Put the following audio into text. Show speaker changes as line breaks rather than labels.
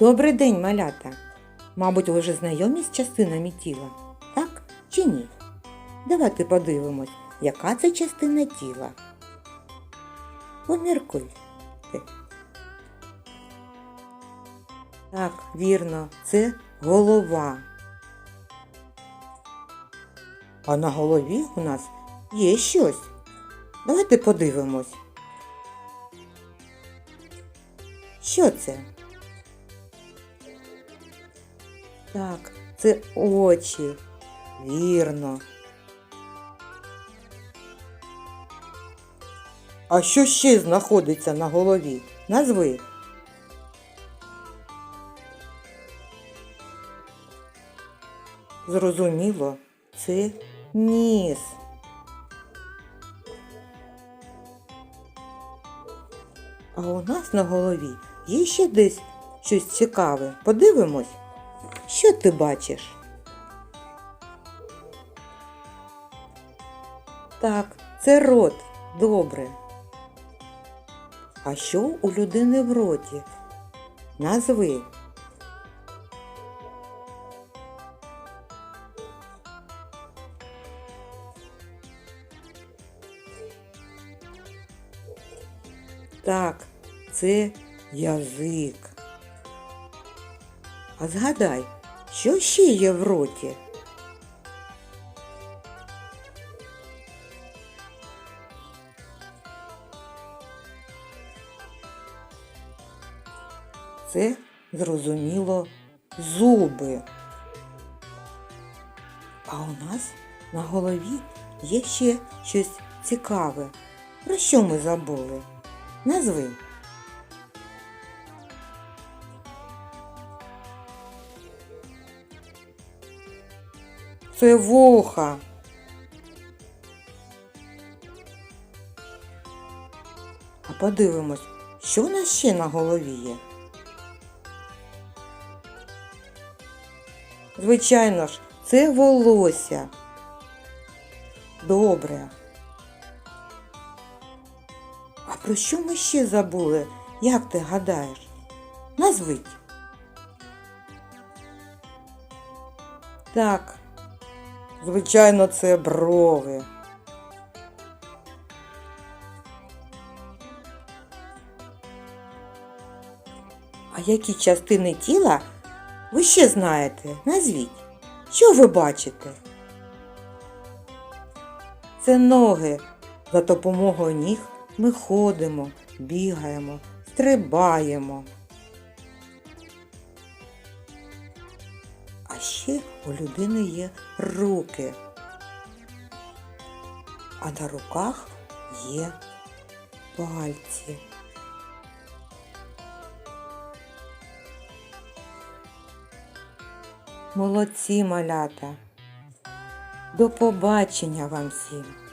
Добрий день, малята! Мабуть, ви вже знайомі з частинами тіла, так чи ні? Давайте подивимось, яка це частина тіла. Поміркуй. Так, вірно, це голова. А на голові у нас є щось. Давайте подивимось. Що це? Так, це очі. Вірно. А що ще знаходиться на голові? Назви. Зрозуміло, це ніс. А у нас на голові є ще десь щось цікаве. Подивимось. Що ти бачиш? Так, це рот. Добре. А що у людини в роті? Назви. Так, це язик. А згадай, що ще є в роті? Це, зрозуміло, зуби. А у нас на голові є ще щось цікаве. Про що ми забули? Назви. Це вуха. А подивимось, що у нас ще на голові є. Звичайно ж, це волосся. Добре. А про що ми ще забули? Як ти гадаєш? Назвіть. Так, звичайно, це брови. А які частини тіла ви ще знаєте? Назвіть. Що ви бачите? Це ноги. За допомогою ніг ми ходимо, бігаємо, стрибаємо. А ще у людини є руки. А на руках є пальці. Молодці малята. До побачення вам всім!